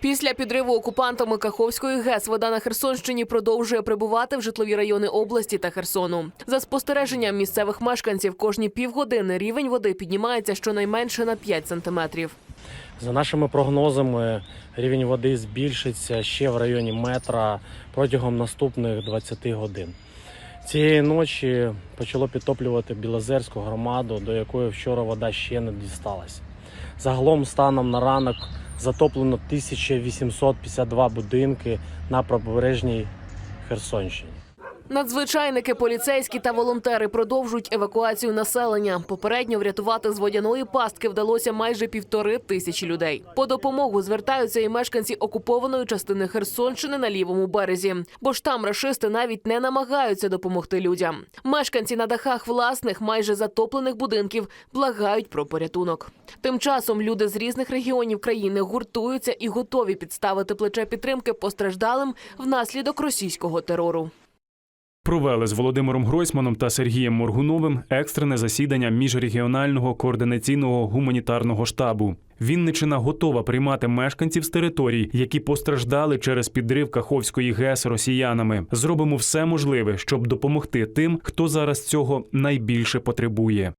Після підриву окупантами Каховської ГЕС вода на Херсонщині продовжує прибувати в житлові райони області та Херсону. За спостереженням місцевих мешканців, кожні півгодини рівень води піднімається щонайменше на 5 сантиметрів. За нашими прогнозами, рівень води збільшиться ще в районі метра протягом наступних 20 годин. Цієї ночі почало підтоплювати Білозерську громаду, до якої вчора вода ще не дісталась. Загалом, станом на ранок, затоплено 1852 будинки на правобережній Херсонщині. Надзвичайники, поліцейські та волонтери продовжують евакуацію населення. Попередньо врятувати з водяної пастки вдалося майже півтори тисячі людей. По допомогу звертаються і мешканці окупованої частини Херсонщини на лівому березі, бо ж там рашисти навіть не намагаються допомогти людям. Мешканці на дахах власних майже затоплених будинків благають про порятунок. Тим часом люди з різних регіонів країни гуртуються і готові підставити плече підтримки постраждалим внаслідок російського терору. Провели з Володимиром Гройсманом та Сергієм Моргуновим екстрене засідання міжрегіонального координаційного гуманітарного штабу. Вінничина готова приймати мешканців з територій, які постраждали через підрив Каховської ГЕС росіянами. Зробимо все можливе, щоб допомогти тим, хто зараз цього найбільше потребує.